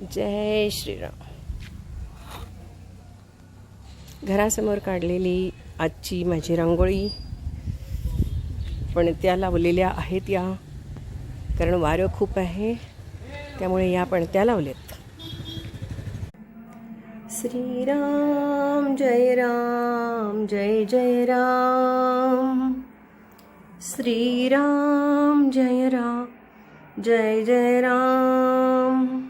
जय श्रीराम. घरासमोर काढलेली आजची माझी रांगोळी पण त्या लावलेल्या आहेत या कारण वारं खूप आहे त्यामुळे या पण त्या लावल्यात. श्रीराम जय राम जय जय राम. श्रीराम जय राम जय जय राम.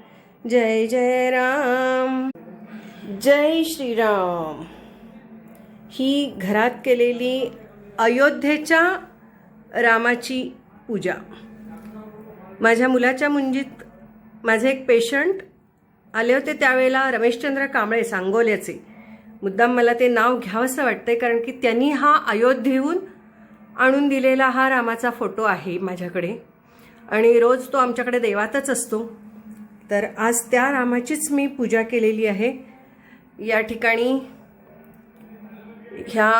जय जय राम. जय श्रीराम. ही घरात केलेली अयोध्येच्या रामाची पूजा. माझ्या मुलाच्या मुंजीत माझे एक पेशंट आले होते त्यावेळेला रमेशचंद्र कांबळे सांगोल्याचे. मुद्दाम मला ते नाव घ्यावंसं वाटतंय कारण की त्यांनी हा अयोध्येहून आणून दिलेला हा रामाचा फोटो आहे माझ्याकडे. आणि रोज तो आमच्याकडे देवातच असतो. तर आज त्या रामाचीच मी पूजा केलेली आहे. या ठिकाणी ह्या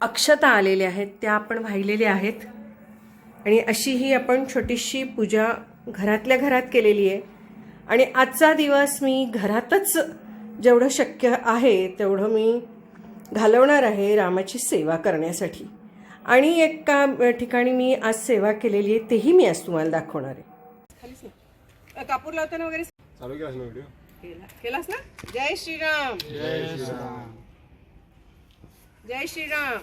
अक्षता आलेल्या आहेत त्या आपण वाहिलेल्या आहेत. आणि अशी ही आपण छोटीशी पूजा घरातल्या घरात केलेली आहे. आणि आजचा दिवस मी घरातच जेवढं शक्य आहे तेवढं मी घालवणार आहे रामाची सेवा करण्यासाठी. आणि एका ठिकाणी मी आज सेवा केलेली आहे तेही मी आज तुम्हाला दाखवणार आहे. कापूर लावताना वगैरे? चालू केलास ना व्हिडिओ? केला. केलास ना? जय श्रीराम. जय श्रीराम.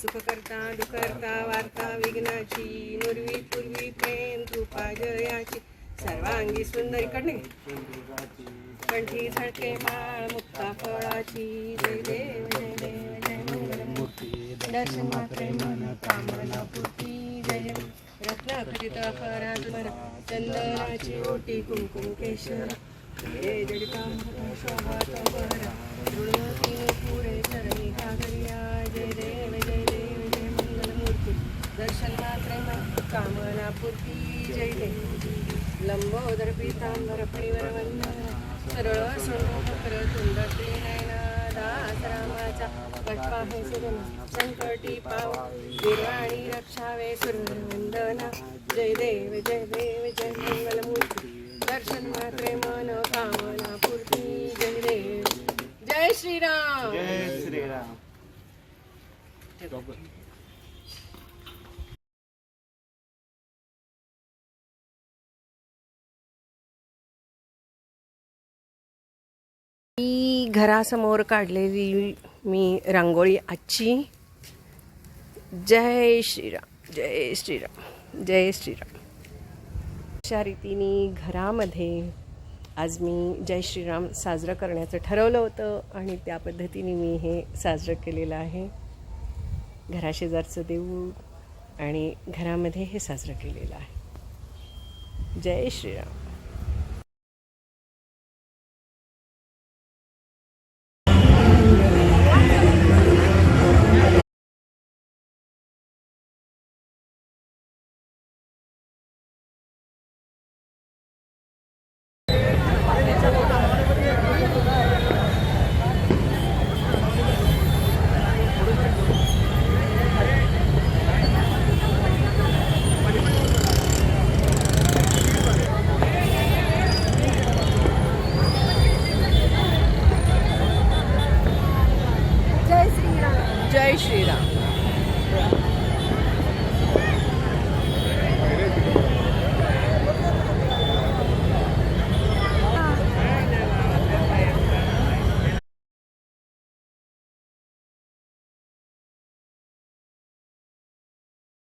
सुख करता दुखरता वार्ता विघ्नाची नुरवी पूर्वी प्रेम कृपा जयाची सर्वांगी सुंदर. इकडे कंठी झळके माळ मुक्ता फळाची. जय देव जय देव जय मंगलमूर्ती दर्शन मात्रे मन कामना पूर्ती. जय. जय रत्न खचित फराजवर चंदनाची ओटी कुंकुम केशर हे जडिता शोभा तंबर पुरे चरणी कागरिया जय देव जय देव जय मंगलमूर्ती दर्शन मात्रे कामना पूर्ती जय देव. लंबोदर पीतांबर परिवर वंदन सरळ सोनकर तुंडते नयना दास हे संकटी पाव निर्वाणी रक्षावे जय देव जय देव जय मंगलमूर्ती. दर्शन मात्रे मन कामना पूर्ती. जय देव. जय श्रीराम. जय श्रीराम. मी घरासमोर काढलेली मी रांगोळी आजची. जय श्रीराम जय श्रीराम जय श्रीराम. अशा रीतीने घरामध्ये आज मी जय श्रीराम साजरं करण्याचं ठरवलं होतं आणि त्या पद्धतीने मी हे साजरं केलेलं आहे. घराशेजारचं देऊळ आणि घरामध्ये हे साजरं केलेलं आहे. जय श्रीराम.